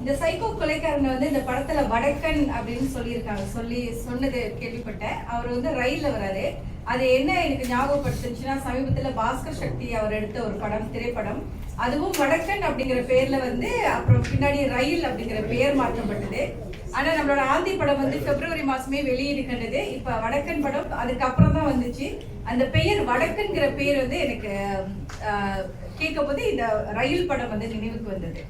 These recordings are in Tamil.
இந்த சைக்கோ கொலைக்காரனை வந்து இந்த படத்துல வடக்கன் அப்படின்னு சொல்லியிருக்காங்க. சொல்லி சொன்னது கேள்விப்பட்டேன். அவர் வந்து ரயில்ல வராரு. அது என்ன எனக்கு ஞாபகப்படுத்துச்சுன்னா சமீபத்துல பாஸ்கர் சக்தி அவர் எடுத்த ஒரு படம் திரைப்படம். அதுவும் வடக்கன் அப்படிங்கிற பேர்ல வந்து அப்புறம் பின்னாடி ரயில் அப்படிங்கிற பெயர் மாற்றப்பட்டது. ஆனா நம்மளோட ஆந்தி படம் வந்து பிப்ரவரி மாசமே வெளியீடு இப்ப வடக்கன் படம் அதுக்கப்புறம் தான் வந்துச்சு. அந்த பெயர் வடக்கன்கிற பேர் வந்து எனக்கு கேட்க போது இந்த ரயில் படம் வந்து நினைவுக்கு வந்தது.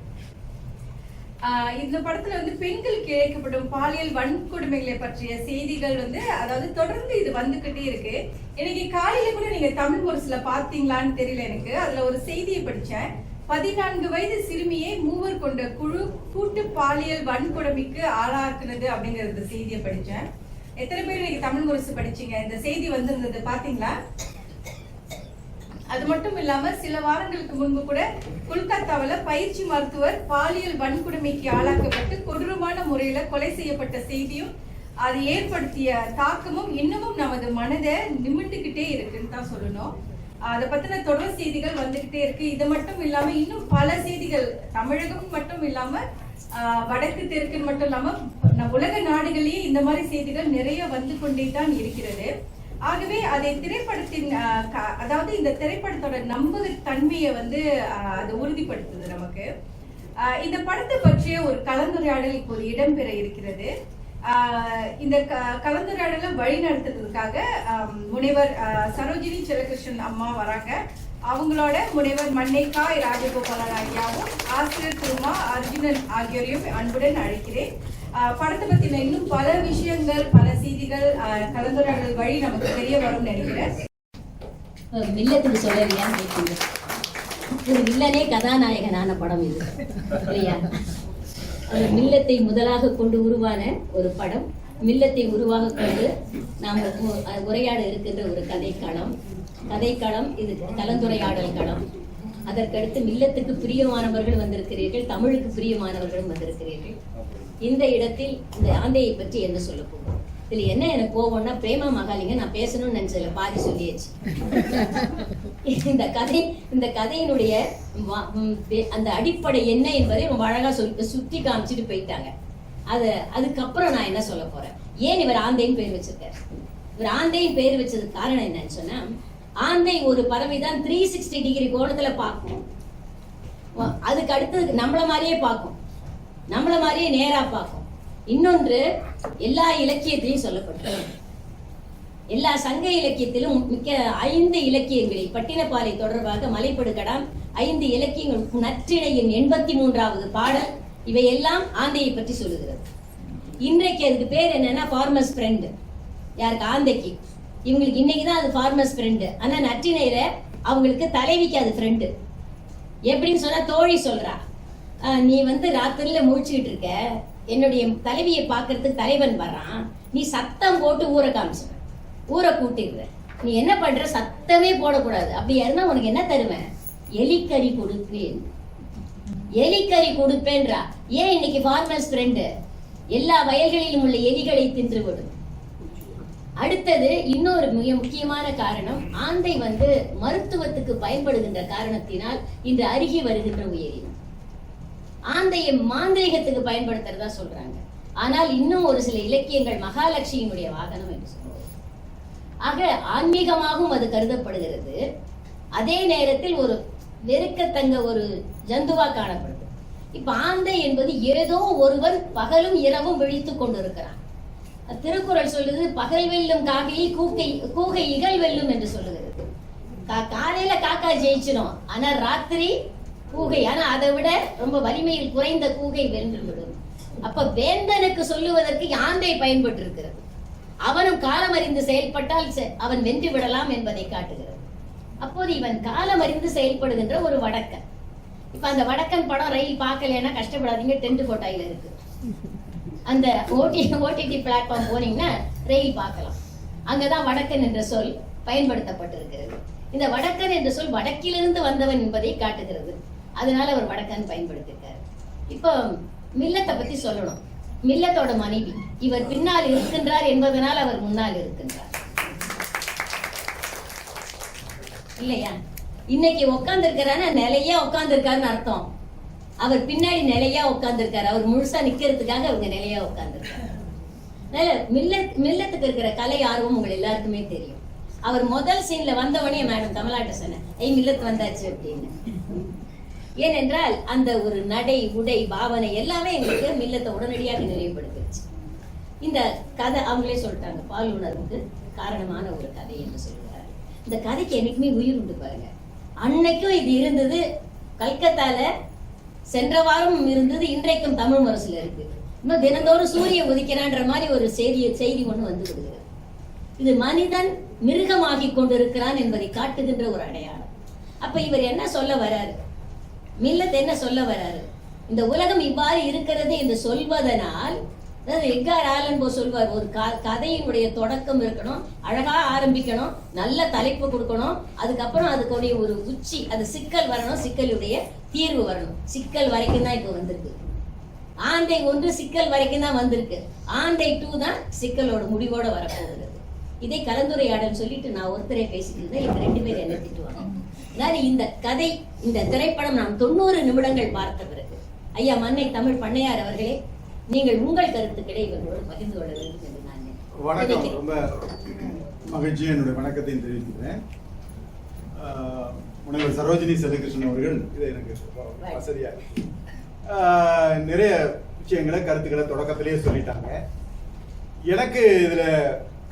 இந்த படத்துல வந்து பெண்களுக்கு இழைக்கப்படும் பாலியல் வன்கொடுமைகளை பற்றிய செய்திகள் வந்து அதாவது தொடர்ந்து இது வந்துகிட்டே இருக்கு. எனக்கு காலையில கூட நீங்க தமிழ் முரசுல பாத்தீங்களான்னு தெரியல எனக்கு. அதுல ஒரு செய்தியை படிச்சேன். பதினான்கு வயது சிறுமியை மூவர் கொண்ட குழு கூட்டு பாலியல் வன்கொடுமைக்கு ஆளாக்குனது அப்படிங்கறது செய்தியை படிச்சேன். எத்தனை பேர் இன்னைக்கு தமிழ் முரசு படிச்சீங்க? இந்த செய்தி வந்திருந்தது பாத்தீங்களா அது மட்டும் இல்லாம சில வாரங்களுக்கு முன்பு கூட கொல்கத்தாவில் பயிற்சி மருத்துவர் பாலியல் வன்கொடுமைக்கு ஆளாக்கப்பட்டு கொடூரமான முறையில கொலை செய்யப்பட்ட செய்தியும் அது ஏற்படுத்திய தாக்கமும் இன்னமும் நமது மனதை நிமிண்டுகிட்டே இருக்குன்னு தான் சொல்லணும். அதை பத்தின தொடர் செய்திகள் வந்துகிட்டே இருக்கு. இது மட்டும் இல்லாம இன்னும் பல செய்திகள் தமிழகம் மட்டும் இல்லாம வடக்கு தெற்குன்னு மட்டும் இல்லாம உலக நாடுகளிலேயே இந்த மாதிரி செய்திகள் நிறைய வந்து கொண்டே தான் இருக்கிறது. ஆகவே அதை திரைப்படத்தின் க- அதாவது இந்த திரைப்படத்தோட நம்பகத்தன்மையை வந்து அது உறுதிப்படுத்துது நமக்கு. இந்த படத்தை பற்றிய ஒரு கலந்துரையாடல் இப்போது இடம்பெற இருக்கிறது. இந்த க- கலந்துரையாடலை வழி நடத்துறதுக்காக முனைவர் சரோஜினி செலகிருஷ்ணன் அம்மா வராங்க. அவங்களோட முனைவர் மண்ணைக்காய் ராஜகோபாலன் ஆகியாவும் ஆசிரியர் திருமா அர்ஜுனன் ஆகியோரையும் அன்புடன் அழைக்கிறேன். படத்தை பத்தின இன்னும் பல விஷயங்கள் பல செய்திகள் கலந்துரையாடல் வழி நமக்கு தெரிய வரும்னு நினைக்கிறேன். வில்லத்துக்கு சொல்லலையான்னு கேட்குங்க ஒரு வில்லனே கதாநாயகனான படம் இது. இல்லையா? அது மில்லத்தை முதலாக கொண்டு உருவான ஒரு படம். மில்லத்தை உருவாக கொண்டு நாம் உரையாட இருக்கின்ற ஒரு கதைக்களம். கதைக்களம் இது கலந்துரையாடல் களம். அதற்கடுத்து மில்லத்துக்கு பிரியமானவர்கள் வந்திருக்கிறீர்கள் தமிழுக்கு பிரியமானவர்களும் வந்திருக்கிறீர்கள். இந்த இடத்தில் இந்த ஆந்தையை பற்றி என்ன சொல்ல போகும் இதுல என்ன எனக்கு கோவம்னா பிரேமா மகாலிங்க நான் பேசணும்னு நினைச்சதுல பாதி சொல்லியாச்சு. இந்த கதை இந்த கதையினுடைய அந்த அடிப்படை என்ன என்பதை ரொம்ப அழகா சொல்லி சுத்தி காமிச்சிட்டு போயிட்டாங்க. அது அதுக்கப்புறம் நான் என்ன சொல்ல போறேன்? ஏன் இவர் ஆந்தைன்னு பேர் வச்சிருக்காரு? இவர் ஆந்தையும் பேர் வச்சதுக்கு காரணம் என்னன்னு சொன்னா ஆந்தை ஒரு பறவை தான் த்ரீ சிக்ஸ்டி டிகிரி கோணத்துல பார்க்கும். அதுக்கு அடுத்தது நம்மள மாதிரியே பார்க்கும். நம்மள மாதிரியே நேரா பார்க்கும். இன்னொன்று எல்லா இலக்கியத்திலையும் சொல்லப்பட்டது. எல்லா சங்க இலக்கியத்திலும் மிக்க ஐந்து இலக்கியங்களில் பட்டினப்பாலை தொடர்பாக மலைப்படுகடாம் ஐந்து இலக்கியங்கள் நற்றிணையின் எண்பத்தி மூன்றாவது பாடல் இவையெல்லாம் ஆந்தையை பற்றி சொல்லுகிறது. இன்றைக்கு அதுக்கு பேர் என்னன்னா ஃபார்மர்ஸ் ஃப்ரெண்டு யாருக்கு? ஆந்தைக்கு. இவங்களுக்கு இன்னைக்கு தான் அது ஃபார்மர்ஸ் ஃப்ரெண்டு ஆனா நற்றிணையில அவங்களுக்கு தலைவிக்கு அது ஃப்ரெண்டு எப்படின்னு சொன்னா தோழி சொல்றா. நீ வந்து ராத்திரில முழிச்சுக்கிட்டு இருக்க. என்னுடைய தலைவியை பார்க்கறதுக்கு தலைவன் வர்றான் நீ சத்தம் போட்டு ஊரை காமிச்சிட ஊரை கூட்டிடுற நீ என்ன பண்ற? சத்தமே போடக்கூடாது. அப்படி இருந்தா உனக்கு என்ன தருவேன் எலிக்கறி கொடுப்பேன். எலிக்கறி கொடுப்பேன்றா. ஏன் இன்னைக்கு ஃபார்மர்ஸ் ஃப்ரெண்டு எல்லா வயல்களிலும் உள்ள எலிகளை தின்றுவிடும் அடுத்தது இன்னொரு மிக முக்கியமான காரணம் ஆந்தை வந்து மருத்துவத்துக்கு பயன்படுகின்ற காரணத்தினால் இன்று அருகி வருகின்ற உயிரினம். ஆந்தையை மாந்திரீகத்துக்கு பயன்படுத்துறதா சொல்றாங்க. ஆனால் இன்னும் ஒரு சில இலக்கியங்கள் மகாலட்சுமியினுடைய வாகனம் என்று சொல்லுவாங்க ஆக ஆன்மீகமாகவும் அது கருதப்படுகிறது. அதே நேரத்தில் ஒரு வெறுக்கத்தங்க ஒரு ஜந்துவா காணப்படுது. இப்ப ஆந்தை என்பது ஏதோ ஒருவன் பகலும் இரவும் விழித்துக் கொண்டிருக்கிறான் திருக்குறள் சொல்லுது பகல் வெல்லும் காகையை கூக்கை கூகை இகல் வெல்லும் என்று சொல்லுகிறது. கா- காலையில காக்கா ஜெயிச்சிடும் ஆனா ராத்திரி கூகை. ஆனா அதை விட ரொம்ப வலிமையில் குறைந்த கூகை வென்று விடும் அப்ப வேந்தனுக்கு சொல்லுவதற்கு யாந்தை பயன்பட்டு இருக்கிறது அவனும் காலம் அறிந்து செயல்பட்டால் செ- அவன் வென்று விடலாம் என்பதை காட்டுகிறது. அப்போது இவன் காலம் அறிந்து செயல்படுகின்ற ஒரு வடக்கன். இப்ப அந்த வடக்கன் படம் ரயில் பார்க்கலைன்னா கஷ்டப்படாதீங்க டென்ட் கோட்டாயில இருக்கு. அந்த ஓடி ஓடிடி பிளாட்ஃபார்ம் போனீங்கன்னா ரயில் பார்க்கலாம். அங்கதான் வடக்கன் என்ற சொல் பயன்படுத்தப்பட்டிருக்கிறது. இந்த வடக்கன் என்ற சொல் வடக்கிலிருந்து வந்தவன் என்பதை காட்டுகிறது. அதனால அவர் வடக்கன் பயன்படுத்திருக்காரு. இப்போ மில்லத்தை பத்தி சொல்லணும். மில்லத்தோட மனைவி. இவர் பின்னால் இருக்கின்றார் என்பதனால் அவர் முன்னால் இருக்கின்றார். இல்லையா? இன்னைக்கு உட்கார்ந்து இருக்கிறான நிலையா உட்கார்ந்து அர்த்தம். அவர் பின்னாடி நிலையா உட்கார்ந்திருக்காரு அவர் முழுசா நிக்கிறதுக்காக அவங்க நிலையா உட்கார்ந்து இருக்காரு மில்லத் மில்லத்துக்கு இருக்கிற கலை ஆர்வம் உங்க எல்லாருக்குமே தெரியும். அவர் முதல் சீன்ல வந்தவனே மேடம் தமிழ்நாட்டை சொன்னேன். ஐய் மில்லத்து வந்தாச்சு அப்படின்னு. ஏனென்றால் அந்த ஒரு நடை உடை பாவனை எல்லாமே எங்களுக்கு மில்லத்தை உடனடியாக நினைவுபடுத்துச்சு இந்த கதை அவங்களே சொல்லிட்டாங்க. பால் உணர்வுக்கு காரணமான ஒரு கதை என்று சொல்லுகிறார் இந்த கதைக்கு என்னைக்குமே உயிர் உண்டு பாருங்க. அன்னைக்கும் இது இருந்தது. கல்கத்தால சென்ற வாரம் இருந்தது. இன்றைக்கும் தமிழ் முரசுல இருக்கு. இன்னும் தினந்தோறும் சூரியன் உதிக்கிறான்ற மாதிரி ஒரு செய்தி செய்தி ஒண்ணு வந்து விடுகிறது. இது மனிதன் மிருகமாகி கொண்டிருக்கிறான் என்பதை காட்டுகின்ற ஒரு அடையாளம். அப்ப இவர் என்ன சொல்ல வராரு? மில்லத் என்ன சொல்ல வராரு? இந்த உலகம் இவ்வாறு இருக்கிறது என்று சொல்வதனால் அதாவது எட்கார் ஆலன்போ சொல்வார் ஒரு க கதையினுடைய தொடக்கம் இருக்கணும் அழகா ஆரம்பிக்கணும் நல்ல தலைப்பு கொடுக்கணும் அதுக்கப்புறம் அதுக்குடைய ஒரு உச்சி அது சிக்கல் வரணும் சிக்கலுடைய தீர்வு வரணும். சிக்கல் வரைக்கும் தான் இப்போ வந்திருக்கு. ஆந்தை ஒன்று சிக்கல் வரைக்கும் தான் வந்திருக்கு. ஆந்தை டூ தான் சிக்கலோட முடிவோட வரப்போகிறது. இதை கலந்துரையாடல் சொல்லிட்டு நான் ஒருத்தரே பேசிட்டு இருந்தேன். இப்ப ரெண்டு பேர் என்ன திட்டுவாங்க. அதாவது இந்த கதை இந்த திரைப்படம் நாம் தொண்ணூறு நிமிடங்கள் பார்த்த பிறகு. ஐயா மன்னை தமிழ் பண்ணையார் அவர்களே நீங்கள் உங்கள் கருத்துக்களை இவர்களோடு பகிர்ந்து கொள்ள வேண்டும் என்று நான் வணக்கம். ரொம்ப மகிழ்ச்சி என்னுடைய வணக்கத்தையும் தெரிவிக்கிறேன் முனைவர் சரோஜினி செல்வகிருஷ்ணன் அவர்கள் இது எனக்கு வசதியா நிறைய விஷயங்களை கருத்துக்களை தொடக்கத்திலேயே சொல்லிட்டாங்க. எனக்கு இதுல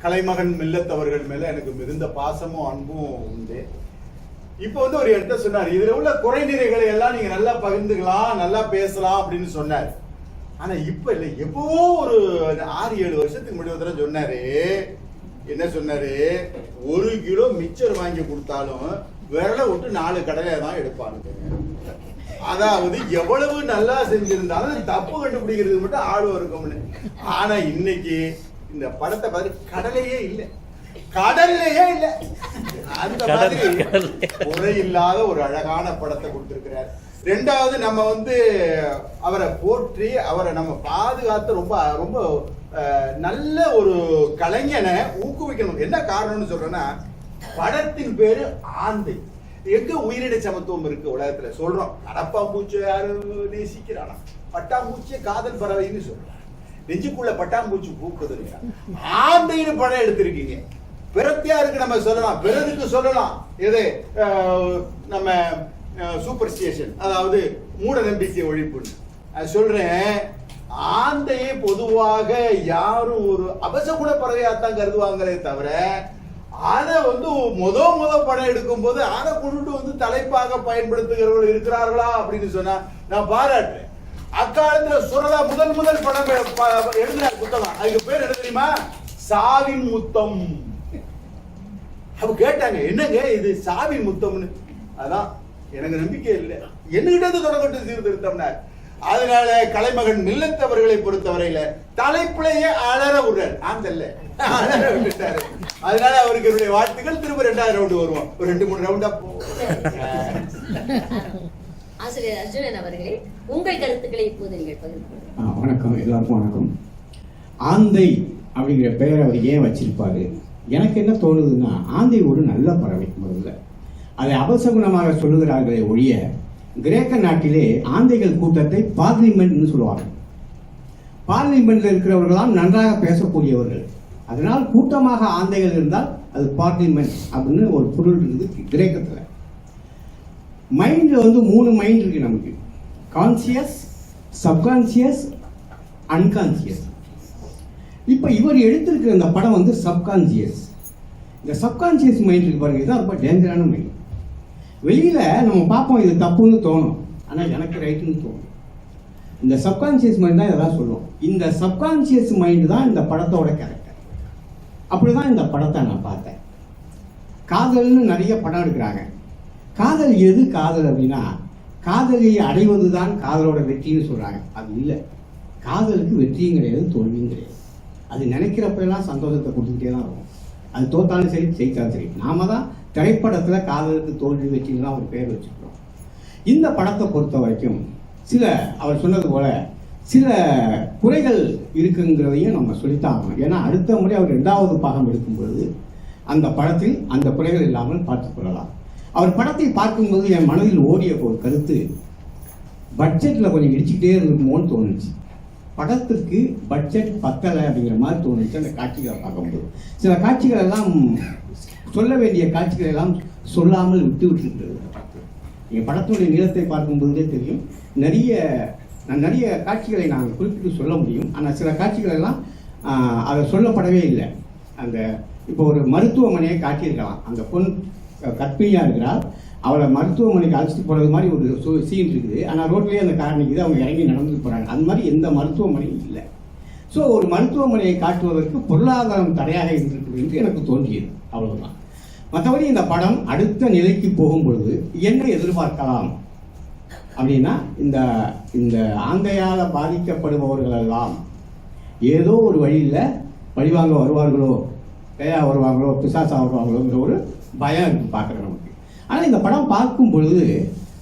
கலைமகன் மில்லத் அவர்கள் மேல எனக்கு மிகுந்த பாசமும் அன்பும் உண்டு. இப்போ வந்து ஒரு இடத்த சொன்னார் இதுல உள்ள குறைநிறைகளை எல்லாம் நீங்க நல்லா பகிர்ந்துக்கலாம் நல்லா பேசலாம் அப்படின்னு சொன்னார். ஆனா இப்ப இல்ல எப்பவோ ஒரு ஆறு ஏழு வருஷத்துக்கு முன்னாடி தடவை சொன்னாரு. என்ன சொன்னாரு? ஒரு கிலோ மிச்சர் வாங்கி கொடுத்தாலும் விரலை விட்டு நாலு கடலை தான் எடுப்பானுங்க. அதாவது எவ்வளவு நல்லா செஞ்சிருந்தாலும் தப்பு கண்டுபிடிக்கிறது மட்டும் ஆர்வம் இருக்கும்னு. ஆனா இன்னைக்கு இந்த படத்தை பார்த்து கடலையே இல்லை. கடல்லையே இல்லை. அந்த மாதிரி குறை இல்லாத ஒரு அழகான படத்தை கொடுத்திருக்கிறார். ரெண்டாவது நம்ம வந்து அவரை போற்றி அவரை நம்ம பாதுகாத்து ரொம்ப ரொம்ப நல்ல ஒரு கலைஞனை ஊக்குவிக்கணும். என்ன காரணம்னு சொல்றேன்னா படத்தின் பேரு ஆந்தை. எங்க உயிரின சமத்துவம் இருக்கு உலகத்துல? சொல்றோம். கடப்பாம்பூச்சியை யாரு நேசிக்கிறானா? பட்டாம்பூச்சியை காதல் பறவைன்னு சொல்றாங்க. நெஞ்சுக்குள்ள பட்டாம்பூச்சி பூக்குது? ஆந்தைன்னு படம் எடுத்திருக்கீங்க. பிறத்தியாருக்கு நம்ம சொல்லலாம். பிறருக்கு சொல்லலாம். எது நம்ம சூப்பர் ஸ்டேஷன் அதாவது மூட நம்பிக்கை ஒழிப்புன்னு. அது சொல்றேன். ஆந்தையை பொதுவாக யாரும் ஒரு அபசகுண பறவையாத்தான் கருதுவாங்களே தவிர அதை வந்து முத முத படம் எடுக்கும் போது அதை கொண்டுட்டு வந்து தலைப்பாக பயன்படுத்துகிறவர்கள் இருக்கிறார்களா அப்படின்னு சொன்னா நான் பாராட்டுறேன். அக்காலத்துல சுரதா முதல் முதல் படம் எ- ப- எழுதினார் புத்தகம். அதுக்கு பேர் என்ன தெரியுமா? சாவின் முத்தம். அவ கேட்டாங்க என்னங்க இது சாவின் முத்தம்னு? அதான் எனக்கு நம்பிக்கை இல்லை. என்னகிட்ட இருந்து தொடங்கட்டு சீர்திருத்தம்னார். அதனால கலைமகன் மில்லத் அவர்களை பொறுத்தவரையில தலைப்பிலேயே அலற விடுறாரு. ஆந்தல்ல அலற விட்டுட்டாரு. அதனால அவருக்கு என்னுடைய வாழ்த்துக்கள். திரும்ப ரெண்டாவது ரவுண்டு வருவோம். ஒரு ரெண்டு மூணு ரவுண்டா போ ஆசிரியர் அர்ஜுனன் அவர்களே உங்கள் கருத்துக்களை இப்போது நீங்கள் பகிர்ந்து வணக்கம். எல்லாருக்கும் வணக்கம். ஆந்தை அப்படிங்கிற பெயரை அவர் ஏன் வச்சிருப்பாரு? எனக்கு என்ன தோணுதுன்னா ஆந்தை ஒரு நல்ல பறவை முதல்ல. அதை அபசகுணமாக சொல்லுகிறார்களே ஒழிய கிரேக்க நாட்டிலே ஆந்தைகள் கூட்டத்தை பார்லிமெண்ட்னு சொல்லுவாங்க. பார்லிமெண்ட்ல இருக்கிறவர்களாம் நன்றாக பேசக்கூடியவர்கள். அதனால் கூட்டமாக ஆந்தைகள் இருந்தால் அது பார்லிமெண்ட் அப்படின்னு ஒரு பொருள் இருக்குது கிரேக்கத்தில். மைண்டில் வந்து மூணு மைண்ட் இருக்கு நமக்கு. Conscious subconscious unconscious. இப்போ இவர் எடுத்திருக்கிற இந்த படம் வந்து சப்கான்சியஸ் இந்த சப்கான்சியஸ் மைண்ட் இருக்கு பாருங்க இதுதான் ரொம்ப டேஞ்சரான மைண்ட் வெளியில நம்ம பார்ப்போம் இது தப்புன்னு தோணும். ஆனால் எனக்கு ரைட்டுன்னு தோணும். இந்த சப்கான்சியஸ் மைண்ட் தான் இதெல்லாம் சொல்லுவோம் இந்த சப்கான்சியஸ் மைண்ட் தான் இந்த படத்தோட கேரக்டர் அப்படி தான் இந்த படத்தை நான் பார்த்தேன். காதல்னு நிறைய படம் எடுக்கிறாங்க. காதல் எது காதல் அப்படின்னா காதலை அடைவது தான் காதலோட வெற்றின்னு சொல்கிறாங்க அது இல்லை. காதலுக்கு வெற்றியும் கிடையாது தோல்வியும் கிடையாது. அது நினைக்கிறப்பெல்லாம் சந்தோஷத்தை கொடுத்துக்கிட்டே தான் இருக்கும். அது தோத்தாலும் சரி ஜெயித்தாலும் சரி. நாம தான் திரைப்படத்தில் காதலுக்கு தோல்வி வெற்றின்னு தான் ஒரு பேர் வச்சுக்கிறோம். இந்த படத்தை பொறுத்த வரைக்கும் சில அவர் சொன்னது போல சில குறைகள் இருக்குங்கிறதையும் நம்ம சொல்லித்தான் ஆகணும். ஏன்னா அடுத்த முறை அவர் ரெண்டாவது பாகம் எடுக்கும் பொழுது அந்த படத்தில் அந்த குறைகள் இல்லாமல் பார்த்துக் கொள்ளலாம். அவர் படத்தை பார்க்கும்போது என் மனதில் ஓடிய ஒரு கருத்து பட்ஜெட்டில் கொஞ்சம் இடிச்சுக்கிட்டே இருக்குமோன்னு தோணுச்சு. படத்துக்கு பட்ஜெட் பத்தலை அப்படிங்கிற மாதிரி தோணுச்சு. அந்த காட்சிகளை பார்க்கும்போது. சில காட்சிகள் எல்லாம் சொல்ல வேண்டிய காட்சிகள் எல்லாம் சொல்லாமல் விட்டு விட்டுருக்கிறது என் படத்தினுடைய நீளத்தை பார்க்கும்போதே தெரியும். நிறைய நான் நிறைய காட்சிகளை நாங்கள் குறிப்பிட்டு சொல்ல முடியும். ஆனால் சில காட்சிகள் எல்லாம் அதை சொல்லப்படவே இல்லை. அந்த இப்போ ஒரு மருத்துவமனையை காட்டியிருக்கலாம். அந்த பொன் கற்பிணியாக இருக்கிறார். அவளை மருத்துவமனைக்கு அழைச்சிட்டு போகிறது மாதிரி ஒரு சீன் இருக்குது. ஆனால் ரோட்லேயே அந்த கார் நிற்குது அவங்க இறங்கி நடந்துட்டு போகிறாங்க அந்த மாதிரி எந்த மருத்துவமனையும் இல்லை. ஸோ ஒரு மருத்துவமனையை காட்டுவதற்கு பொருளாதாரம் தடையாக இருந்திருக்குது என்று எனக்கு தோன்றியது. அவ்வளவுதான். மற்றபடி இந்த படம் அடுத்த நிலைக்கு போகும் பொழுது என்ன எதிர்பார்க்கலாம்? அப்படின்னா இந்த இந்த ஆந்தையால் பாதிக்கப்படுபவர்கள் எல்லாம் ஏதோ ஒரு வழியில் பழிவாங்க வருவார்களோ பேயா வருவாங்களோ பிசாசா வருவாங்களோங்கிற ஒரு பயம் இருக்குது பார்க்குறேன் ஆனால் இந்த படம் பார்க்கும் பொழுது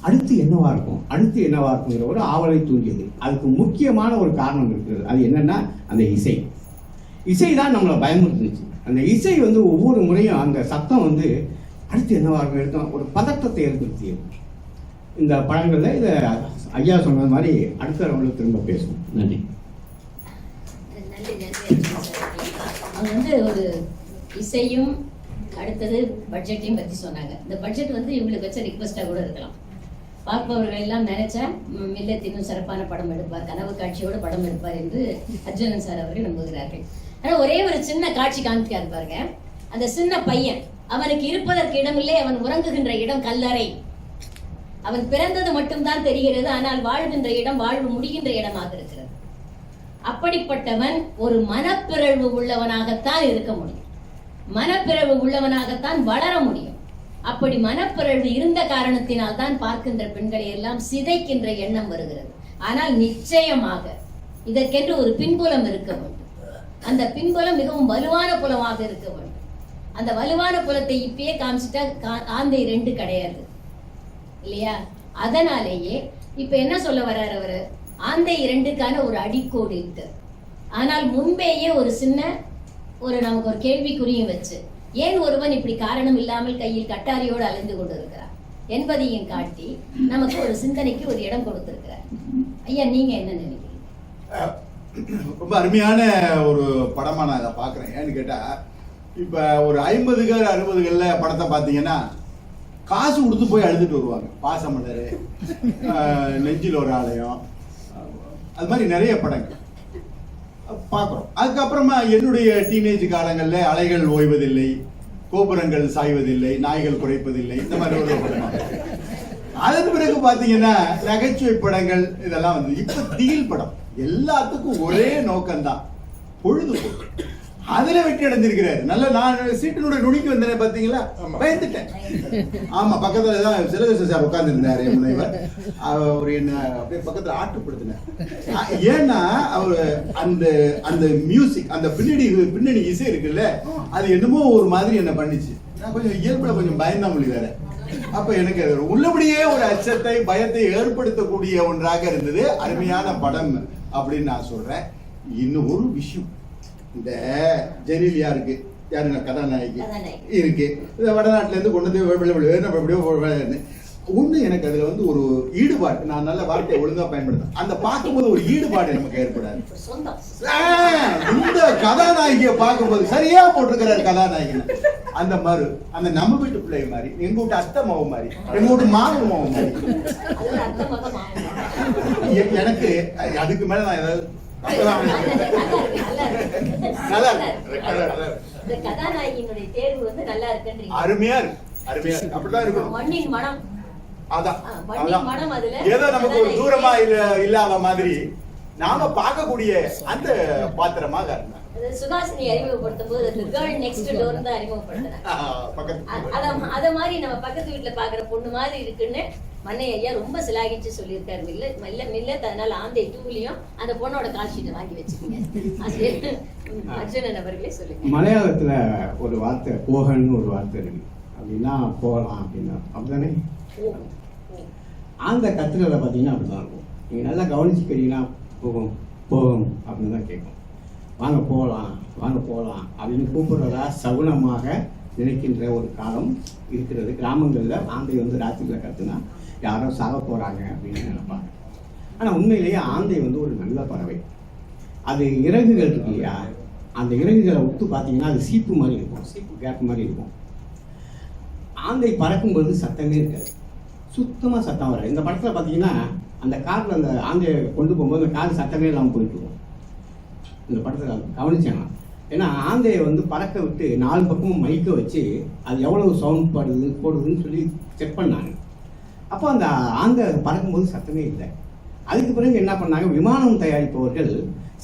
அடுத்து என்னவா இருக்கும்? அடுத்து என்னவா இருக்குங்கிற ஒரு ஆவலை தூண்டியது. அதுக்கு முக்கியமான ஒரு காரணம் இருக்கிறது. அது என்னன்னா அந்த இசை. இசை தான் நம்மளை பயமுறுத்துச்சு. அந்த இசை வந்து ஒவ்வொரு முறையும் அந்த சத்தம் வந்து அடுத்து என்னவா இருக்கும் எடுத்தோம் ஒரு பதட்டத்தை ஏற்படுத்தியது. இந்த படங்களில் இதை ஐயா சொன்னது மாதிரி அடுத்த ரவுண்டில் திரும்ப பேசுவோம். நன்றி. அது வந்து ஒரு இசையும் அடுத்தது பட்ஜெட்டையும் பற்றி சொன்னாங்க. இந்த பட்ஜெட் வந்து இவங்களுக்கு வச்ச ரிக்வஸ்ட்டாக கூட இருக்கலாம். பார்ப்பவர்கள் எல்லாம் நினைச்சா மில்ல மில்லத் சிறப்பான படம் எடுப்பார் கனவு காட்சியோட படம் எடுப்பார் என்று அர்ஜுனன் சார் அவர்கள் நம்புகிறார்கள். ஆனால் ஒரே ஒரு சின்ன காட்சி காமிக்காரு பாருங்க. அந்த சின்ன பையன் அவனுக்கு இருப்பதற்கு இடமில்லை அவன் உறங்குகின்ற இடம் கல்லறை. அவன் பிறந்தது மட்டும்தான் தெரிகிறது ஆனால் வாழ்கின்ற இடம் வாழ்வு முடிகின்ற இடமாக இருக்கிறது. அப்படிப்பட்டவன் ஒரு மனப்பிறழ்வு உள்ளவனாகத்தான் இருக்க முடியும். மனப்பிறவு உள்ளவனாகத்தான் வளர முடியும். அப்படி மனப்பிறழ்வு இருந்த காரணத்தினால் தான் பார்க்கின்ற பெண்களை எல்லாம் சிதைக்கின்ற எண்ணம் வருகிறது. ஆனால் நிச்சயமாக இதற்கென்று ஒரு பின்புலம் இருக்க வேண்டும். அந்த பின்புலம் மிகவும் வலுவான புலமாக இருக்க வேண்டும். அந்த வலுவான புலத்தை இப்பயே காமிச்சிட்டா கா- ஆந்தை ரெண்டு கிடையாது. இல்லையா? அதனாலேயே இப்ப என்ன சொல்ல வர்றாரு அவரு? ஆந்தை இரண்டுக்கான ஒரு அடிக்கோடு இருக்கு. ஆனால் முன்பேயே ஒரு சின்ன ஒரு நமக்கு ஒரு கேள்விக்குறியும் வச்சு ஏன் ஒருவன் இப்படி காரணம் இல்லாமல் கையில் கட்டாரியோடு அலைந்து கொண்டிருக்கிறார் என்பதையும் காட்டி நமக்கு ஒரு சிந்தனைக்கு ஒரு இடம் கொடுத்திருக்கிறார். ஐயா நீங்க என்ன நினைக்கிறீங்க? ரொம்ப அருமையான ஒரு படமா நான் இதை பார்க்குறேன். ஏன்னு கேட்டா இப்ப ஒரு ஐம்பதுகள் அறுபதுகளில் படத்தை பார்த்தீங்கன்னா காசு கொடுத்து போய் அழுதுட்டு வருவாங்க. பாசமலர் நெஞ்சில் ஒரு ஆலயம் அது மாதிரி நிறைய படங்கள். பார்க்குறோம். அதுக்கப்புறமா என்னுடைய டீனேஜ் காலங்களில் அலைகள் ஓய்வதில்லை கோபுரங்கள் சாய்வதில்லை நாய்கள் குறைப்பதில்லை இந்த மாதிரி ஒரு படம். அதன் பிறகு பார்த்தீங்கன்னா நகைச்சுவை படங்கள் இதெல்லாம் வந்து இப்போ தீல் படம். எல்லாத்துக்கும் ஒரே நோக்கம்தான் பொழுதுபோக்கு. அதுல வெற்றி அடைஞ்சிருக்கிறாரு நல்ல நான் சீட்டினுடைய நுனிக்கு வந்தேன் பாத்தீங்களா பயந்துட்டேன். ஆமா பக்கத்துல தான் சிலகச சார் உட்கார்ந்து இருந்தாரு முனைவர். அவர் என்ன அப்படியே பக்கத்துல ஆட்டுப்படுத்தினார். ஏன்னா அவர் அந்த அந்த மியூசிக் அந்த பின்னணி பின்னணி இசை இருக்குல்ல அது என்னமோ ஒரு மாதிரி என்ன பண்ணுச்சு. நான் கொஞ்சம் இயல்புல கொஞ்சம் பயந்தாமொழி வேற. அப்ப எனக்கு உள்ளபடியே ஒரு அச்சத்தை பயத்தை ஏற்படுத்தக்கூடிய ஒன்றாக இருந்தது. அருமையான படம் அப்படின்னு நான் சொல்றேன். இன்னும் ஒரு விஷயம். இந்த ஜெனிலியா இருக்கு. யாருங்க? கதாநாயகி. இருக்கு. இந்த வடநாட்டுல இருந்து கொண்டு வேணும் எப்படியோ ஒண்ணு எனக்கு அதுல வந்து ஒரு ஈடுபாடு. நான் நல்ல வார்த்தையை ஒழுங்கா பயன்படுத்தேன் அந்த பார்க்கும்போது ஒரு ஈடுபாடு நமக்கு ஏற்படாது. இந்த கதாநாயகியை பார்க்கும்போது சரியா போட்டிருக்கிறார் கதாநாயகி. அந்த மாதிரி அந்த நம்ம வீட்டு பிள்ளை மாதிரி எங்க வீட்டு அத்தை மாவு மாதிரி எங்க வீட்டு மாவு மாவு மாதிரி. எனக்கு அதுக்கு மேல நான் ஏதாவது நல்லா இருக்கு, கதாநாயகியினுடைய தேர்வு வந்து நல்லா இருக்குன்றீங்க அருமையா இருக்கு அருமையா இருக்கு அப்படிதான் இருக்கணும் மண்ணின் மனம் அதான் ஏதோ நமக்கு ஒரு தூரமா இல்ல இல்லாத மாதிரி நாம பார்க்கக்கூடிய அந்த பாத்திரமாக இருந்தாங்க அது சுகாசினி அறிமுகப்படுத்தும் போது next door தான் அறிமுகப்படுத்தினாங்க அ- பக்கத்து அத மாதிரி நம்ம பக்கத்து வீட்டுல பாக்குற பொண்ணு மாதிரி இருக்குன்னு மன்னை ஐயா ரொம்ப சிலாகிச்சு சொல்லியிருக்காரு. மில்ல மில்ல மில்ல அதனால ஆந்தை டூலையும் அந்த பொண்ணோட கால் ஷீட்டை வாங்கி வச்சுக்கோங்க. அர்ஜுனன் அவர்களே சொல்லுங்க. மலையாளத்துல ஒரு வார்த்தை போகன்னு ஒரு வார்த்தை இருக்கு. அப்படின்னா போகலாம் அப்படின்னா அப்படிதானே? கத்துறத பார்த்தீங்கன்னா அப்படிதான் இருக்கும். நீங்க நல்லா கவனிச்சுக்கிறீங்கன்னா போகும் போகும் அப்படின்னு தான் கேட்கும். வாங்க போகலாம் வாங்க போகலாம் அப்படின்னு கூப்பிடுறதா சகுனமாக நினைக்கின்ற ஒரு காலம் இருக்கிறது. கிராமங்களில் ஆந்தை வந்து ராத்திரியில் கத்துனா யாரோ சாக போகிறாங்க அப்படின்னு நினைப்பாங்க. ஆனால் உண்மையிலேயே ஆந்தை வந்து ஒரு நல்ல பறவை. அது இறகுகள் இருக்கு இல்லையா? அந்த இறகுகளை ஒத்து பார்த்தீங்கன்னா அது சீப்பு மாதிரி இருக்கும். சீப்பு கேப் மாதிரி இருக்கும். ஆந்தை பறக்கும்போது சத்தமே இருக்காது. சுத்தமாக சத்தம் வராது. இந்த படத்தில் பார்த்தீங்கன்னா அந்த காரில் அந்த ஆந்தையை கொண்டு போகும்போது அந்த கார் சத்தமே இல்லாமல் போயிட்டு இருக்கும். இந்த படத்தை கவனிச்சேன் நான். ஏன்னா ஆந்தையை வந்து பறக்க விட்டு நாலு பக்கமும் மைக்க வச்சு அது எவ்வளவு சவுண்ட் படுது போடுதுன்னு சொல்லி செக் பண்ணாங்க. அப்போ அந்த ஆந்தை பறக்கும்போது சத்தமே இல்லை. அதுக்கு பிறகு என்ன பண்ணாங்க விமானம் தயாரிப்பவர்கள்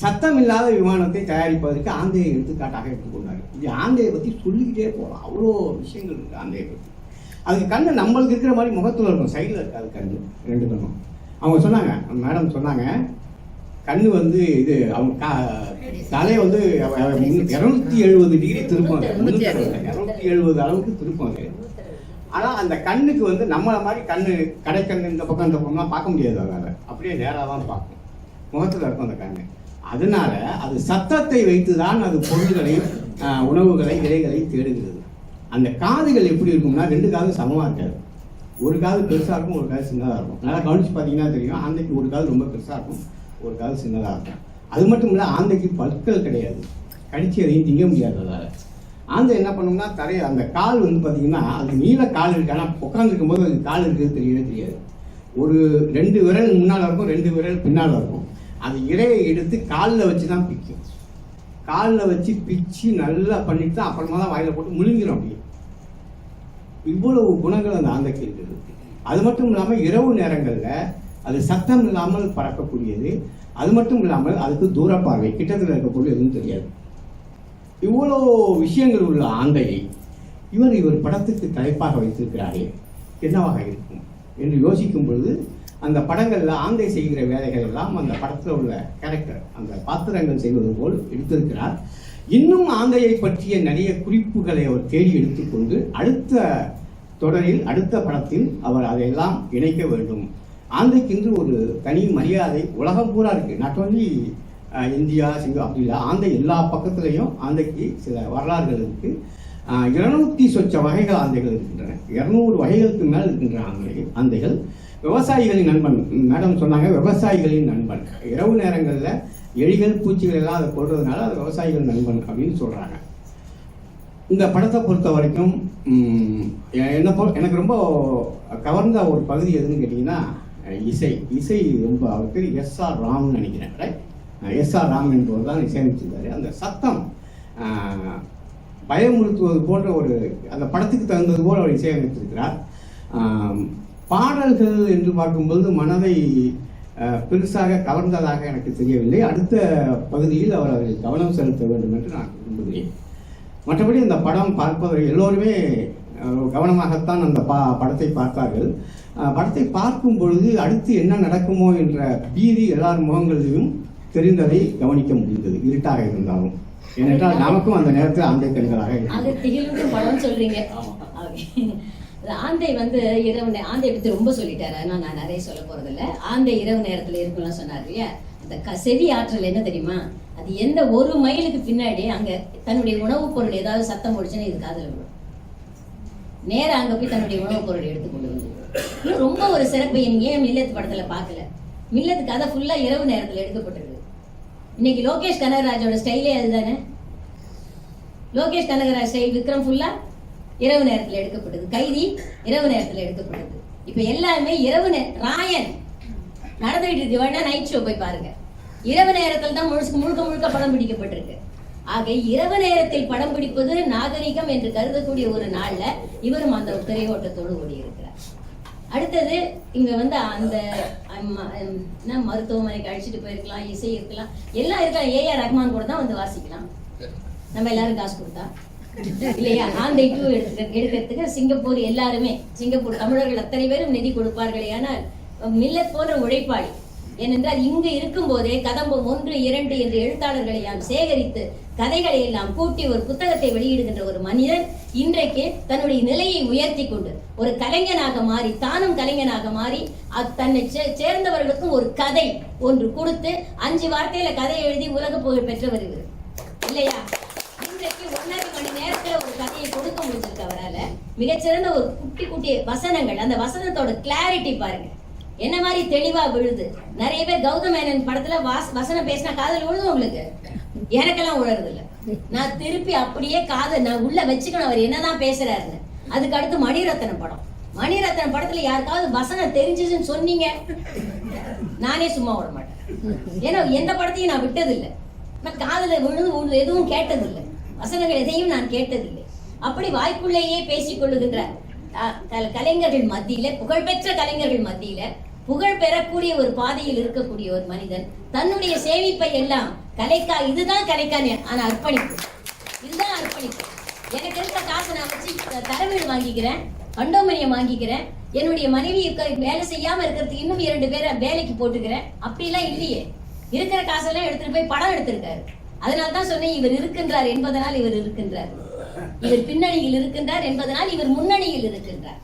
சத்தம் இல்லாத விமானத்தை தயாரிப்பதற்கு ஆந்தையை எடுத்துக்காட்டாக எடுத்துக்கொண்டாங்க இது ஆந்தையை பற்றி சொல்லிக்கிட்டே போகலாம் அவ்வளோ விஷயங்கள் இருக்குது ஆந்தையை பற்றி அதுக்கு கண்ணு நம்மளுக்கு இருக்கிற மாதிரி முகத்தில் இருக்கும். சைடில் இருக்காது கண்ணு ரெண்டு கண்ணும் அவங்க சொன்னாங்க மேடம் சொன்னாங்க கண்ணு வந்து இது அவங்க கா- தலை வந்து இரநூத்தி எழுபது டிகிரி திருப்பம் இரநூத்தி எழுபது அளவுக்கு திருப்பம் ஆனால் அந்த கண்ணுக்கு வந்து நம்மள மாதிரி கண்ணு கடைக்கண்ணு இந்த பக்கம் இந்த பக்கம்லாம் பார்க்க முடியாது அதால அப்படியே நேராக தான் பார்க்கும். முகத்தில் இருக்கும் அந்த கண்ணு. அதனால அது சத்தத்தை வைத்து தான் அது பொருள்களை உணவுகளை இலைகளை தேடுகிறது. அந்த காதுகள் எப்படி இருக்கும்னா ரெண்டு காது சமமாக இருக்காது. ஒரு காது பெருசாக இருக்கும் ஒரு காது சின்னதாக இருக்கும். நல்லா கவனிச்சு பார்த்தீங்கன்னா தெரியும். அன்னைக்கு ஒரு காது ரொம்ப பெருசாக இருக்கும். ஒரு காது சின்னதாக இருக்கும். அது மட்டும் இல்லை ஆந்தைக்கு பற்கள் கிடையாது. கடிச்சு எதையும் திங்க முடியாததால் ஆந்தை என்ன பண்ணும்னா தரைய அந்த கால் வந்து பார்த்திங்கன்னா அது நீல கால் இருக்குது ஆனால் உட்காந்துருக்கும் போது அது கால் இருக்குது தெரியவே தெரியாது. ஒரு ரெண்டு விரல் முன்னால் இருக்கும் ரெண்டு விரல் பின்னால் இருக்கும். அது இறையை எடுத்து காலில் வச்சு தான் பிக்கும். காலில் வச்சு பிச்சு நல்லா பண்ணிட்டு தான் அப்புறமா தான் வாயில் போட்டு முழுங்கிடும் அப்படியே. இவ்வளவு குணங்கள் அந்த ஆந்தைக்கு இருக்குது அது மட்டும் இல்லாமல் இரவு நேரங்களில் அது சத்தம் இல்லாமல் பறக்கக்கூடியது. அது மட்டும் இல்லாமல் அதுக்கு தூர பார்வை கிட்டத்தில் இருக்கக்கூடிய எதுவும் தெரியாது. இவ்வளோ விஷயங்கள் உள்ள ஆந்தையை இவர் இவர் படத்துக்கு தலைப்பாக வைத்திருக்கிறாரே. என்னவாக இருக்கும் என்று யோசிக்கும் பொழுது அந்த படங்களில் ஆந்தை செய்கிற வேலைகள் எல்லாம் அந்த படத்தில் உள்ள கேரக்டர் அந்த பாத்திரங்கள் செய்வது போல் எடுத்திருக்கிறார். இன்னும் ஆந்தையை பற்றிய நிறைய குறிப்புகளை அவர் தேடி எடுத்துக்கொண்டு அடுத்த தொடரில் அடுத்த படத்தில் அவர் அதையெல்லாம் இணைக்க வேண்டும். ஆந்தைக்கு இன்று ஒரு தனி மரியாதை உலகம் பூரா இருக்கு. நாட் ஓன்லி இந்தியா சிங்கா அப்படி இல்லை ஆந்தை எல்லா பக்கத்துலேயும் ஆந்தைக்கு சில வரலாறுகள் இருக்கு. இருநூத்தி சொச்ச வகைகள் ஆந்தைகள் இருக்கின்றன. இருநூறு வகைகளுக்கு மேல் இருக்கின்ற ஆந்தை ஆந்தைகள் விவசாயிகளின் நண்பன். மேடம் சொன்னாங்க விவசாயிகளின் நண்பன். இரவு நேரங்களில் எலிகள் பூச்சிகள் எல்லாம் அதை கொள்றதுனால அது விவசாயிகள் நண்பன் அப்படின்னு சொல்றாங்க. இந்த படத்தை பொறுத்த வரைக்கும் என்ன பொ எனக்கு ரொம்ப கவர்ந்த ஒரு பகுதி எதுன்னு கேட்டிங்கன்னா இசை இசை ரொம்ப அவர் பேர் எஸ் ஆர் ராம்னு நினைக்கிறேன். ரைட் எஸ் ஆர் ராம் என்பவர் தான் இசையமைச்சிருந்தார். அந்த சத்தம் பயமுறுத்துவது போன்ற ஒரு அந்த படத்துக்கு தகுந்தது போல் அவர் இசையமைத்திருக்கிறார். பாடல்கள் என்று பார்க்கும்போது மனதை பெருசாக கவர்ந்ததாக எனக்கு தெரியவில்லை. அடுத்த பகுதியில் அவர் அதில் கவனம் செலுத்த வேண்டும் என்று நான் விரும்புகிறேன். மற்றபடி இந்த படம் பார்ப்பவர் எல்லோருமே கவனமாகத்தான் அந்த பா படத்தை பார்த்தார்கள். படத்தை பார்க்கும் பொழுது அடுத்து என்ன நடக்குமோ என்ற பீதி எல்லார் முகங்களிலும் தெரிந்ததை கவனிக்க முடிந்தது. இருட்டாக இருந்தாலும். ஏனென்றால் நமக்கும் அந்த நேரத்தில் ஆந்தை கண்களாக அது திகிலூட்டும் படம் சொல்றீங்க. ஆந்தை வந்து இரவு ஆந்தை பத்தி ரொம்ப சொல்லிட்டாரு. அதனால நான் நிறைய சொல்ல போறது இல்ல ஆந்தை இரவு நேரத்துல இருக்கும்லாம் சொன்னார் இல்லையா? அந்த க- செவி ஆற்றல் என்ன தெரியுமா? அது எந்த ஒரு மைலுக்கு பின்னாடி அங்க தன்னுடைய உணவுப் பொருள் ஏதாவது சத்தம் போடுச்சுன்னா இது காதல் விடும் நேரா அங்க போய் தன்னுடைய உணவுப் பொருள் எடுத்து கொண்டு வந்து ரொம்ப ஒரு சிறப்பு என் ஏன் மில்லத் படத்துல பாக்கல மில்லத்து கதை ஃபுல்லா இரவு நேரத்துல எடுக்கப்பட்டிருக்கு இன்னைக்கு லோகேஷ் கனகராஜோட ஸ்டைலே அதுதானே? லோகேஷ் கனகராஜ் ஸ்டைல் விக்ரம் ஃபுல்லா இரவு நேரத்துல எடுக்கப்பட்டது கைதி இரவு நேரத்துல எடுக்கப்பட்டது இப்ப எல்லாருமே இரவு ராயன் நடந்துகிட்டு இருக்கு. வேணா நைட் ஷோ போய் பாருங்க. இரவு நேரத்தில் தான் முழுக்க முழுக்க முழுக்க படம் பிடிக்கப்பட்டிருக்கு. ஆக இரவு நேரத்தில் படம் பிடிப்பது நாகரிகம் என்று கருதக்கூடிய ஒரு நாள்ல இவரும் அந்த திரையோட்டத்தோடு ஓடியிருக்கிறார் அடுத்தது இங்க வந்து அந்த என்ன மருத்துவமனைக்கு அழைச்சிட்டு போயிருக்கலாம் இசை இருக்கலாம். எல்லாம் இருக்கலாம் ஏஆர் ரஹ்மான் கூட தான் வந்து வாசிக்கலாம். நம்ம எல்லாரும் காசு கொடுத்தா. இல்லையா? ஆந்தை டூ எடுத்து எடுக்கிறதுக்கு சிங்கப்பூர் எல்லாருமே சிங்கப்பூர் தமிழர்கள் அத்தனை பேரும் நிதி கொடுப்பார்கள் ஏன்னா மில்லத் போன்ற உழைப்பாளி ஏனென்றால் இங்கு இருக்கும் போதே கதம்பம் ஒன்று இரண்டு என்று எழுத்தாளர்களை எல்லாம் சேகரித்து கதைகளை எல்லாம் கூட்டி ஒரு புத்தகத்தை வெளியிடுகின்ற ஒரு மனிதன் இன்றைக்கு தன்னுடைய நிலையை உயர்த்தி கொண்டு ஒரு கலைஞனாக மாறி தானும் கலைஞனாக மாறி தன்னை சேர்ந்தவர்களுக்கும் ஒரு கதை ஒன்று கொடுத்து அஞ்சு வார்த்தையில கதை எழுதி உலக புகழ் பெற்று வருகிறது இல்லையா? இன்றைக்கு ஒன்னரை மணி நேரத்துல ஒரு கதையை கொடுக்க முடிஞ்சிருக்கு அவரால. மிகச்சிறந்த ஒரு குட்டி குட்டி வசனங்கள். அந்த வசனத்தோட கிளாரிட்டி பாருங்க. என்ன மாதிரி தெளிவா விழுது? நிறைய பேர் கௌதம் மேனன் படத்துல வாஸ் வசனம் பேசினா காதல் விழுது உங்களுக்கு? எனக்கெல்லாம் உழறது இல்ல நான் திருப்பி அப்படியே காதல் நான் உள்ள வச்சுக்கணும் அவர் என்னதான் பேசுறாருன்னு. அதுக்கு அடுத்து மணிரத்னம் படம். மணிரத்னம் படத்துல யாருக்காவது வசனம் தெரிஞ்சிச்சுன்னு சொன்னீங்க? நானே சும்மா விட மாட்டேன். ஏன்னா எந்த படத்தையும் நான் விட்டதில்லை. நான் காதல விழுந்து விழுந்து எதுவும் கேட்டதில்லை. வசனங்கள் எதையும் நான் கேட்டதில்லை. அப்படி வாய்ப்புள்ளேயே பேசிக் கொள்ளுகின்றார். கலைஞர்கள் மத்தியில புகழ்பெற்ற கலைஞர்கள் மத்தியில புகழ் பெறக்கூடிய ஒரு பாதையில் இருக்கக்கூடிய ஒரு மனிதன் தன்னுடைய சேமிப்பை எல்லாம் கலைக்கா இதுதான் கலைக்கான ஆனா அர்ப்பணிப்பு. இதுதான் அர்ப்பணிப்பு. எனக்கு இருக்க காசை நான் வச்சு த- தரவீடு வாங்கிக்கிறேன் கண்டோமனியம் வாங்கிக்கிறேன் என்னுடைய மனைவி வேலை செய்யாம இருக்கிறதுக்கு இன்னும் இரண்டு பேரை வேலைக்கு போட்டுக்கிறேன். அப்படிலாம் இல்லையே. இருக்கிற காசெல்லாம் எடுத்துட்டு போய் படம் எடுத்திருக்காரு. அதனால தான் சொன்னேன் இவர் இருக்கின்றார் என்பதனால் இவர் இருக்கின்றார். இவர் பின்னணியில் இருக்கின்றார் என்பதனால் இவர் முன்னணியில் இருக்கின்றார்.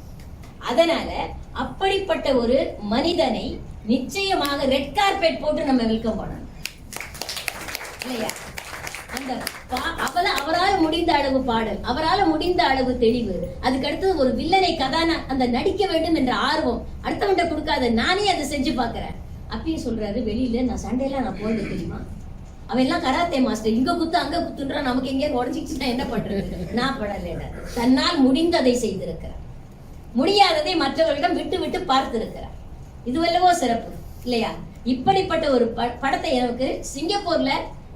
அதனால அப்படிப்பட்ட ஒரு மனிதனை நிச்சயமாக ரெட் கார்பெட் போட்டு நம்ம வெல்கம் பண்ணணும். இல்லையா? அந்த பா- அவரால் முடிந்த அளவு பாடல் அவரால் முடிந்த அளவு தெளிவு அதுக்கு அடுத்தது ஒரு வில்லனை கதான அந்த நடிக்க வேண்டும் என்ற ஆர்வம் அடுத்தவன்ட்ட கொடுக்காத நானே அதை செஞ்சு பார்க்கறேன். அப்பயும் சொல்றாரு வெளியில நான் சண்டையெல்லாம் நான் போனது தெரியுமா? அவன் எல்லாம் கராத்தே மாஸ்டர். இங்க குத்து அங்க குத்துன்றான். நமக்கு எங்கேயும் உடஞ்சிச்சுன்னா என்ன பண்றது? நான் படல தன்னால் முடிந்ததை செய்திருக்கிறார் முடியாததை மற்றவர்களிடம் விட்டு விட்டு பார்த்திருக்கிறார் இதுவல்லவோ சிறப்பு இல்லையா? இப்படிப்பட்ட ஒரு ப- படத்தை எனக்கு சிங்கப்பூர்ல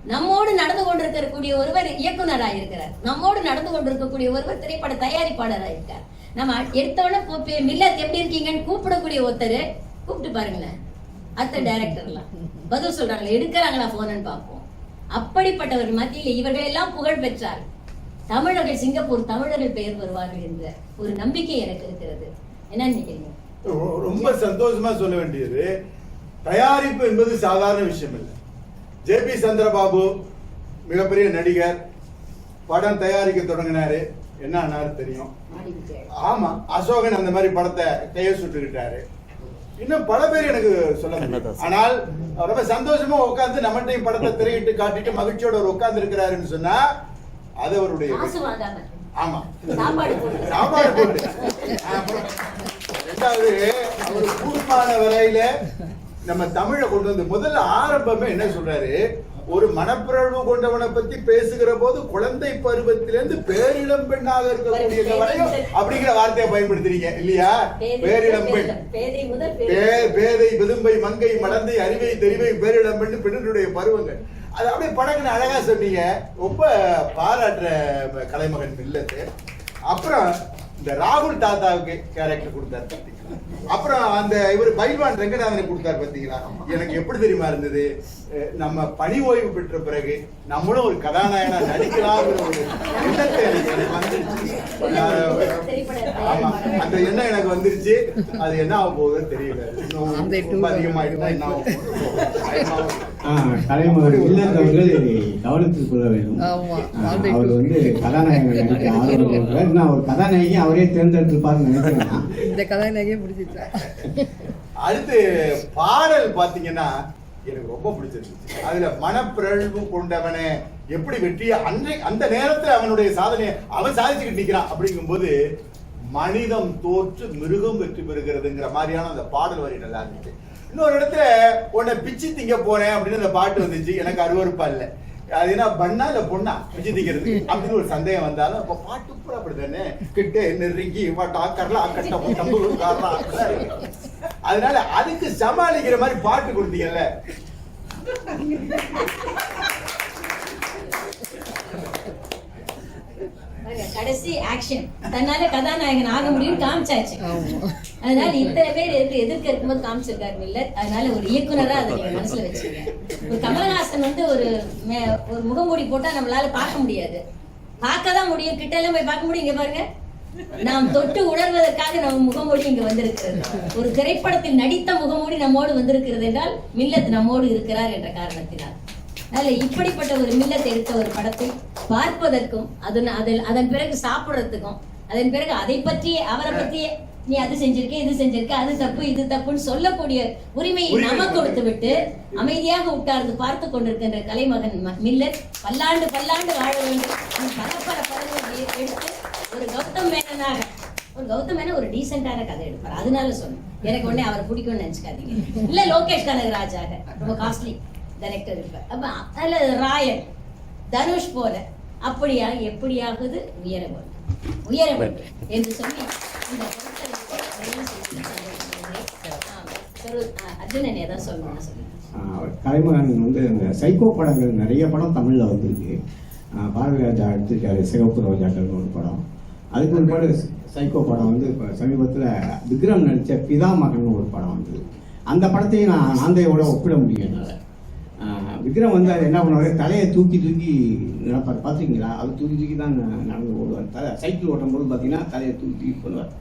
நம்மோடு நடந்து கொண்டிருக்கக்கூடிய ஒருவர் இயக்குனராக இருக்கிறார் நம்மோடு நடந்து கொண்டிருக்கக்கூடிய ஒருவர் திரைப்பட தயாரிப்பாளராக இருக்கார் நம்ம எடுத்தோடனே மில்லத் எப்படி இருக்கீங்கன்னு கூப்பிடக்கூடிய ஒருத்தர் கூப்பிட்டு பாருங்களேன். அத்த டைரக்டர்லாம் பதில் சொல்றாங்களா எடுக்கிறாங்களா போனன்னு பார்ப்போம். அப்படிப்பட்டவர் மத்தியில் இவர்கள் எல்லாம் புகழ் பெற்றார். தமிழர்கள் சிங்கப்பூர் தமிழர்கள் பெயர் வருவார்கள் என்ற ஒரு நம்பிக்கை எனக்கு இருக்கிறது. என்ன நினைக்கிறீங்க? ரொம்ப சந்தோஷமா சொல்ல வேண்டியது தயாரிப்பு என்பது சாதாரண விஷயம் இல்லை ஜே பி சந்திரபாபு மிகப்பெரிய நடிகர் படம் தயாரிக்க தொடங்கினாரு. என்ன ஆனாரு தெரியும்? ஆமா அசோகன் அந்த மாதிரி படத்தை கைய சுட்டுக்கிட்டாரு. இன்னும் பல பேர் எனக்கு சொல்ல முடியும். ஆனால் அவர் ரொம்ப சந்தோஷமா உட்கார்ந்து நம்மகிட்டையும் படத்தை திரையிட்டு காட்டிட்டு மகிழ்ச்சியோட ஒரு உட்கார்ந்து இருக்கிறாருன்னு சொன்னா அது அவருடைய ஆமா. சாப்பாடு போட்டு. ரெண்டாவது அவர் கூர்மான வரையில நம்ம தமிழை கொண்டு வந்து முதல்ல ஆரம்பமே என்ன சொல்றாரு? ஒரு மனப்பிறழ்வு கொண்டவனை பத்தி பேசுகிற போது குழந்தை பருவத்திலிருந்து பேரிளம் பெண்ணாக இருக்கக்கூடிய வரையும் அப்படிங்கிற வார்த்தையை பயன்படுத்துறீங்க இல்லையா? பேரிளம் பெண். பேதை விதும்பை மங்கை மலர்ந்தை அறிவை தெரிவை பேரிடம் பெண்ணு பெண்ணினுடைய பருவங்கள். அது அப்படியே படக்குன்னு அழகா சொன்னீங்க. ரொம்ப பாராட்டுற கலைமகன் மில்லத்து. அப்புறம் இந்த ராகுல் தாத்தாவுக்கு கேரக்டர் கொடுத்தாரு பாத்தீங்களா? அப்புறம் அந்த இவர் பைல்வான் ரெங்கநாதனை கொடுத்தாரு பாத்தீங்களா? எனக்கு எப்படி தெரியுமா இருந்தது? நம்ம பணி ஓய்வு பெற்ற பிறகு நம்மளும் ஒரு கதாநாயகனா நடிக்கலாம்ங்கிற ஒரு எண்ணத்தை எனக்கு வந்துருச்சு. ஆமா. அந்த எண்ணம் எனக்கு வந்துருச்சு. அது என்ன ஆக போகுதுன்னு தெரியல. இன்னும் அதிகமாயிட்டா என்ன ஆக போகுது ஆ, கலைமகன் இல்லத் அவர்கள் கவனத்தில் கொள்ள வேண்டும். ஆமா. ஆ, அவர் வந்து கதாநாயகன் நடிக்க ஆர்வம் கொள்கிறார். இன்னும் அவர் கதாநாயகி அவரே தேர்ந்தெடுத்திருப்பாருன்னு நினைக்கிறேன் இந்த கதாநாயகியே பிடிச்சிச்சா அடுத்து பாடல் பாத்தீங்கன்னா எனக்கு ரொம்ப பிடிச்சிருந்துச்சு அதுல மனப்பிறழ்வு கொண்டவனே எப்படி வெற்றி அன்றை அந்த நேரத்துல அவனுடைய சாதனையை அவன் சாதிச்சுக்கிட்டு நிக்கிறான் அப்படிங்கும்போது மனிதம் தோற்று மிருகம் வெற்றி பெறுகிறதுங்கிற மாதிரியான அந்த பாடல் வரி நல்லா இருந்துச்சு இன்னொரு இடத்துல உன்னை பிச்சு திங்க போறேன் அப்படின்னு அந்த பாட்டு வந்துச்சு. எனக்கு அருவருப்பா இல்ல. அது என்ன பண்ணா இல்ல பொண்ணா? பிச்சு திங்கிறது. அப்படின்னு ஒரு சந்தேகம் வந்தாலும் அப்ப பாட்டு பூரா அப்படிதானே கிட்ட நெருங்கி டாக்கர்லாம் கட்ட தம்பு காரலாம் அதனால அதுக்கு சமாளிக்கிற மாதிரி பாட்டு கொடுத்தீங்கல்ல. கடைசி ஆக்ஷன் தன்னால கதாநாயகன் ஆக முடியும் காமிச்சாச்சு. அதனால இத்தனை பேர் எதிர்க்க எதிர்க்க இருக்கும்போது காமிச்சிருக்காரு இல்ல. அதனால ஒரு இயக்குனரா அதை நீங்க மனசுல வச்சுக்கங்க. ஒரு கமலஹாசன் வந்து ஒரு ஒரு முகமூடி போட்டா நம்மளால பார்க்க முடியாது. பார்க்க தான் முடியும். கிட்ட எல்லாம் போய் பார்க்க முடியும். இங்க பாருங்க. நாம் தொட்டு உணர்வதற்காக நம்ம முகமூடி இங்க வந்திருக்கிறது. ஒரு திரைப்படத்தில் நடித்த முகமூடி நம்மோடு வந்திருக்கிறது என்றால் மில்லத் நம்மோடு இருக்கிறார் என்ற காரணத்தினால். அதனால இப்படிப்பட்ட ஒரு மில்லத் எடுத்த ஒரு படத்தை பார்ப்பதற்கும் அதன் அதில் அதன் பிறகு சாப்பிடுறதுக்கும் அதன் பிறகு அதை பற்றியே அவரை பற்றியே நீ அது செஞ்சிருக்க இது செஞ்சிருக்க அது தப்பு இது தப்புன்னு சொல்லக்கூடிய உரிமையை உரிமை நமக்கு கொடுத்து விட்டு அமைதியாக உட்கார்ந்து பார்த்து கொண்டிருக்கின்ற கலைமகன் ம- மில்லத் பல்லாண்டு பல்லாண்டு வாழ வேண்டும் பல பல படங்களை எடுத்து ஒரு கௌதம் மேனனாக ஒரு கௌதமேன ஒரு டீசென்டான கதை எடுப்பார். அதனால சொன்னேன். எனக்கு உடனே அவரை பிடிக்கும்னு நினைச்சுக்காதீங்க. இல்ல லோகேஷ் கனகராஜாக ரொம்ப காஸ்ட்லி டைரக்டர் இருப்பார். அப்ப அதுல ராயன் தனுஷ் போல அப்படியா எப்படியாவது உயர வேண்டும். உயர வேண்டும் என்று சொல்லி இந்த. சொல்லு, அர்ஜுனன் ஏதாவது சொல்லணும்னு சொல்லுங்க ஆஹ் கலைமகன் வந்து இந்த சைக்கோ படங்கள் நிறைய படம் தமிழில் வந்திருக்கு. ஆஹ் பாரதிராஜா எடுத்திருக்காரு சிவப்பு ரோஜாக்கள்னு ஒரு படம். அதுக்கு ஒரு படம் சைக்கோ படம் வந்து இப்போ சமீபத்தில் விக்ரம் நடித்த பிதா மகன் ஒரு படம் வந்தது. அந்த படத்தையும் நான் ஆந்தையோட ஒப்பிட முடியும் என்னால். விக்ரம் வந்து அது என்ன பண்ணுவார்? தலையை தூக்கி தூக்கி நடப்பார். பார்த்துருக்கீங்களா அவர் தூக்கி தூக்கி தான் நடந்து ஓடுவார். தலை சைக்கிள் ஓட்டும் போது பார்த்தீங்கன்னா தலையை தூக்கி தூக்கி பண்ணுவார்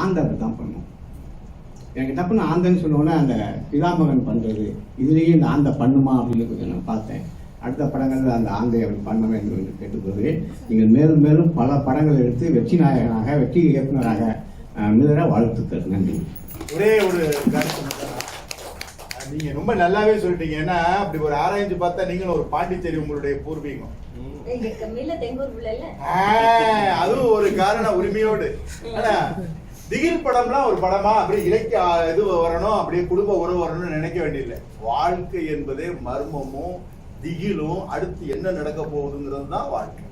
ஆந்தை அப்படி தான் பண்ணும். எனக்கு டப்புன்னு ஆந்தன்னு சொன்னோன்னே அந்த பிதாமகன் பண்ணுறது இதுலேயும் இந்த ஆந்தை பண்ணுமா அப்படின்னு கொஞ்சம் நான் பார்த்தேன். அடுத்த படங்களில் அந்த ஆந்தை அப்படி பண்ண வேண்டும் என்று கேட்டுக்கொள்கிறேன் நீங்கள் மேலும் மேலும் பல படங்கள் எடுத்து வெற்றி நாயகனாக வெற்றி இயக்குனராக அஹ், வாழ்த்துக்கள். நன்றி. ஒரே ஒரு கருத்து நீங்க ரொம்ப நல்லாவே சொல்லிட்டீங்க. ஏன்னா அப்படி ஒரு ஆராய்ஞ்சு பார்த்தா நீங்களும் ஒரு பாண்டிச்சேரி உங்களுடைய பூர்வீகம். அதுவும் ஒரு காரண உரிமையோடு. ஆனா திகில் படம்லாம் ஒரு படமா அப்படியே இலக்கிய இது வரணும் அப்படியே குடும்ப உறவு வரணும்னு நினைக்க வேண்டியதில்லை. வாழ்க்கை என்பதே மர்மமும் திகிலும் அடுத்து என்ன நடக்க போகுதுங்கிறது தான் வாழ்க்கை.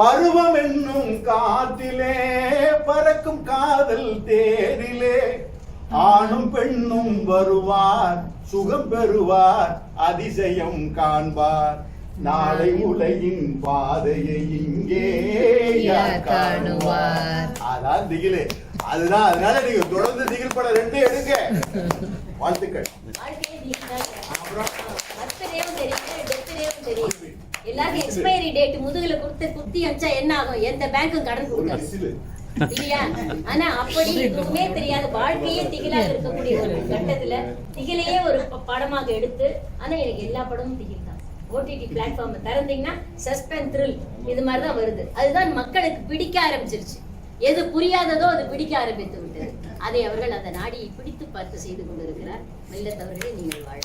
பருவம் என்னும் காற்றிலே பறக்கும் காதல் தேரிலே ஆணும் பெண்ணும் வருவார். சுகம் பெறுவார் அதிசயம் காண்பார். நாளை உலகின் பாதையை இங்கே காணுவார். அதான் திகிலு. அதுதான் அதனால நீங்க தொடர்ந்து திகில் படம் ரெண்டு எடுங்க. வாழ்த்துக்கள். எல்லாருக்கும் எக்ஸ்பைரி டேட் முதுகுல கொடுத்து குத்தி அடிச்சா என்ன ஆகும்? எந்த பேங்க்கும் கடன் கொடுக்காது. இல்லையா? ஆனா அப்படி எதுவுமே தெரியாது. வாழ்க்கையே திகிலாக இருக்கக்கூடிய ஒரு கட்டத்துல திகிலையே ஒரு படமாக எடுத்து ஆனா எனக்கு எல்லா படமும் திகில் தான் ஓடிடி பிளாட்ஃபார்ம் திறந்தீங்கன்னா சஸ்பென்ஸ் த்ரில் இது மாதிரி தான் வருது. அதுதான் மக்களுக்கு பிடிக்க ஆரம்பிச்சிருச்சு. எது புரியாததோ அது பிடிக்க ஆரம்பித்து விட்டது. அதை அவர்கள் அந்த நாடியை பிடித்து பார்த்து செய்து கொண்டிருக்கிறார். மெல்லத்தவர்களே நீங்கள் வாழ